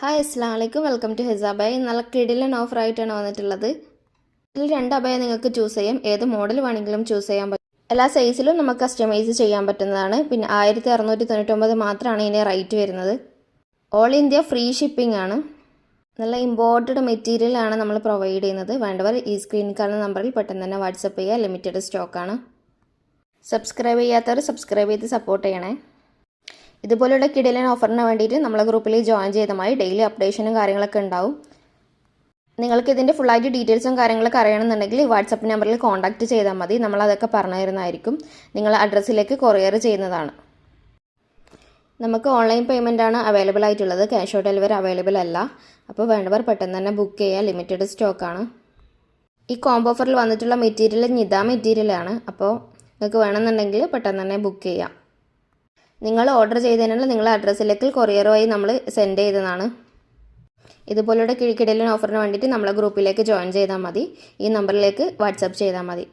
Hi അസ്സാം വലൈക്കും welcome to ഹെസാബായ് നല്ല കിടിലൻ ഓഫർ ആയിട്ടാണ് വന്നിട്ടുള്ളത്. ഇതിൽ രണ്ട് അബയ നിങ്ങൾക്ക് ചൂസ് ചെയ്യാം. ഏത് മോഡൽ വേണമെങ്കിലും ചൂസ് ചെയ്യാൻ പറ്റും. എല്ലാ സൈസിലും നമുക്ക് കസ്റ്റമൈസ് ചെയ്യാൻ പറ്റുന്നതാണ്. പിന്നെ ആയിരത്തി അറുന്നൂറ്റി തൊണ്ണൂറ്റൊമ്പത് മാത്രമാണ് ഇതിന്റെ റേറ്റ് വരുന്നത്. ഓൾ ഇന്ത്യ ഫ്രീ ഷിപ്പിംഗ് ആണ്. നല്ല ഇമ്പോർട്ടഡ് മെറ്റീരിയലാണ് നമ്മൾ പ്രൊവൈഡ് ചെയ്യുന്നത്. വേണ്ടവർ ഈ സ്ക്രീൻ കാണുന്ന നമ്പറിൽ പെട്ടെന്ന് തന്നെ വാട്സപ്പ് ചെയ്യുക. ലിമിറ്റഡ് സ്റ്റോക്കാണ് സബ്സ്ക്രൈബ് ചെയ്യാത്തവർ സബ്സ്ക്രൈബ് ചെയ്ത് സപ്പോർട്ട് ചെയ്യണേ. ഇതുപോലുള്ള കിടിലൻ ഓഫറിന് വേണ്ടിയിട്ട് നമ്മളെ ഗ്രൂപ്പിൽ ജോയിൻ ചെയ്ത മതി ഡെയിലി അപ്ഡേഷനും കാര്യങ്ങളൊക്കെ ഉണ്ടാവും. നിങ്ങൾക്ക് ഇതിന്റെ ഫുള്ളായിട്ട് ഡീറ്റെയിൽസും കാര്യങ്ങളൊക്കെ അറിയണമെന്നുണ്ടെങ്കിൽ വാട്സപ്പ് നമ്പറിൽ കോൺടാക്റ്റ് ചെയ്താൽ മതി. നമ്മളതൊക്കെ പറഞ്ഞു തരുന്നതായിരിക്കും നിങ്ങൾ അഡ്രസ്സിലേക്ക് കൊറിയർ ചെയ്യുന്നതാണ്. നമുക്ക് ഓൺലൈൻ പേയ്മെന്റ് ആണ് അവൈലബിൾ ആയിട്ടുള്ളത്. ക്യാഷ് ഓൺ ഡെലിവറി അവൈലബിൾ അല്ല. അപ്പോൾ വേണ്ടവർ പെട്ടെന്ന് തന്നെ ബുക്ക് ചെയ്യുക. ലിമിറ്റഡ് സ്റ്റോക്കാണ് ഈ കോംബോ ഓഫറിൽ വന്നിട്ടുള്ള മെറ്റീരിയൽ നിത മെറ്റീരിയലാണ് അപ്പോൾ നിങ്ങൾക്ക് വേണമെന്നുണ്ടെങ്കിൽ പെട്ടെന്ന് തന്നെ ബുക്ക് ചെയ്യാം. നിങ്ങൾ ഓർഡർ ചെയ്തതിനുള്ള നിങ്ങളുടെ അഡ്രസ്സിലേക്ക് കൊറിയറുമായി നമ്മൾ സെൻഡ് ചെയ്തതാണ്. ഇതുപോലുള്ള കിഴിക്കിടലിന് ഓഫറിന് വേണ്ടിയിട്ട് നമ്മളെ ഗ്രൂപ്പിലേക്ക് ജോയിൻ ചെയ്താൽ മതി. ഈ നമ്പറിലേക്ക് വാട്സപ്പ് ചെയ്താൽ മതി.